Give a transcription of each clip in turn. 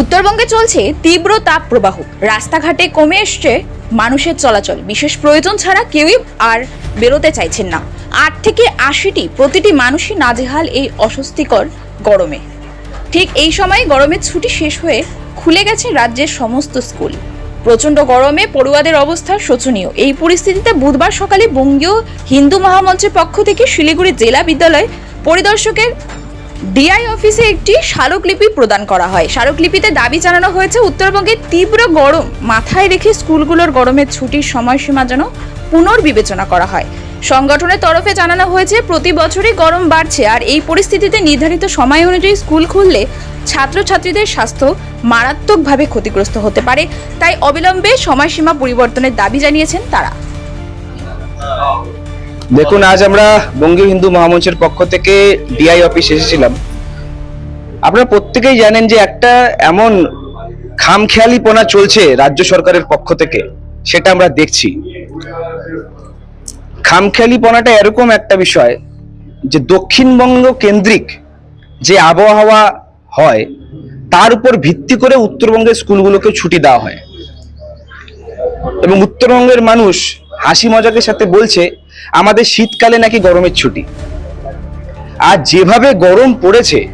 উত্তরবঙ্গে চলছে তীব্র তাপ প্রবাহ রাস্তাঘাটে কমে এসছে মানুষের চলাচল। বিশেষ প্রয়োজন ছাড়া কেউই আর বেরোতে চাইছেন না। আট থেকে আশিটি প্রতিটি মানুষই নাজেহাল এই অস্বস্তিকর গরমে। ঠিক এই সময় গরমের ছুটি শেষ হয়ে খুলে গেছে রাজ্যের সমস্ত স্কুল। প্রচণ্ড গরমে পড়ুয়াদের অবস্থা শোচনীয়। এই পরিস্থিতিতে বুধবার সকালে বঙ্গীয় হিন্দু মহামঞ্চের পক্ষ থেকে শিলিগুড়ি জেলা বিদ্যালয় পরিদর্শকের ডিআই অফিসে একটি স্মারকলিপি প্রদান করা হয়। স্মারকলিপিতে দাবি জানানো হয়েছে উত্তরবঙ্গের তীব্র গরম মাথায় রেখে স্কুলগুলোর গরমের ছুটির সময়সীমা যেন পুনর্বিবেচনা করা হয়। সংগঠনের তরফে জানানো হয়েছে, প্রতি বছরই গরম বাড়ছে আর এই পরিস্থিতিতে নির্ধারিত সময় অনুযায়ী স্কুল খুললে ছাত্রছাত্রীদের স্বাস্থ্য মারাত্মকভাবে ক্ষতিগ্রস্ত হতে পারে। তাই অবিলম্বে সময়সীমা পরিবর্তনের দাবি জানিয়েছেন তারা। দেখুন, আজ আমরা বঙ্গীয় হিন্দু মহামঞ্চের পক্ষ থেকে ডিআই অফিস এসেছিলাম। আপনারা প্রত্যেকেই জানেন যে একটা এমন খামখেয়ালিপনা চলছে রাজ্য সরকারের পক্ষ থেকে, সেটা আমরা দেখছি। খামখেয়ালিপনাটা এরকম একটা বিষয় যে দক্ষিণবঙ্গ কেন্দ্রিক যে আবহাওয়া হয়, তার উপর ভিত্তি করে উত্তরবঙ্গের স্কুলগুলোকে ছুটি দেওয়া হয়। এবং উত্তরবঙ্গের মানুষ হাসি মজাকের সাথে বলছে আমাদের শীতকালে নাকি গরমের ছুটি। আর যেভাবে গরম পড়েছে,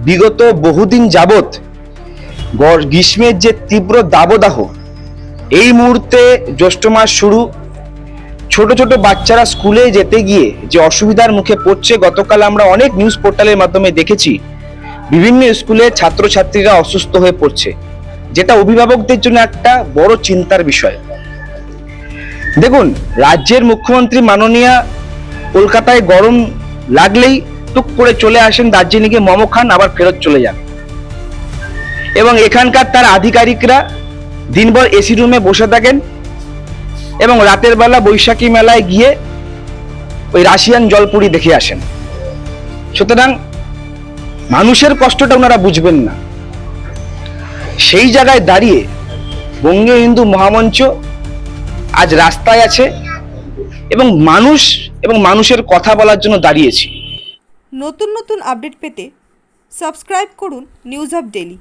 বিগত বহুদিন গর- গ্রীষ্মের যে তীব্র দাবদাহ, এই মুহূর্তে জ্যৈষ্ঠ মাস শুরু। ছোট ছোট বাচ্চারা স্কুলে যেতে গিয়ে যে অসুবিধার মুখে পড়ছে, গতকাল আমরা অনেক নিউজ পোর্টালের মাধ্যমে দেখেছি। বিভিন্ন স্কুলে ছাত্রছাত্রীরা অসুস্থ হয়ে পড়ছে, যেটা অভিভাবকদের জন্য একটা বড় চিন্তার বিষয়। দেখুন, রাজ্যের মুখ্যমন্ত্রী মাননীয়া কলকাতায় গরম লাগলেই টুক করে চলে আসেন দার্জিলিংয়ে মমো খান, আবার ফেরত চলে যান। এবং এখানকার তার আধিকারিকরা দিনভর এসি রুমে বসে থাকেন এবং রাতের বেলা বৈশাখী মেলায় গিয়ে ওই রাশিয়ান জলপুরি দেখে আসেন। সুতরাং মানুষের কষ্টটা ওনারা বুঝবেন না। সেই জায়গায় দাঁড়িয়ে বঙ্গীয় হিন্দু মহামঞ্চ আজ রাস্তায় আছে এবং মানুষ এবং মানুষের কথা বলার জন্য দাঁড়িয়েছি। নতুন নতুন আপডেট পেতে সাবস্ক্রাইব করুন নিউজ আপ ডেলি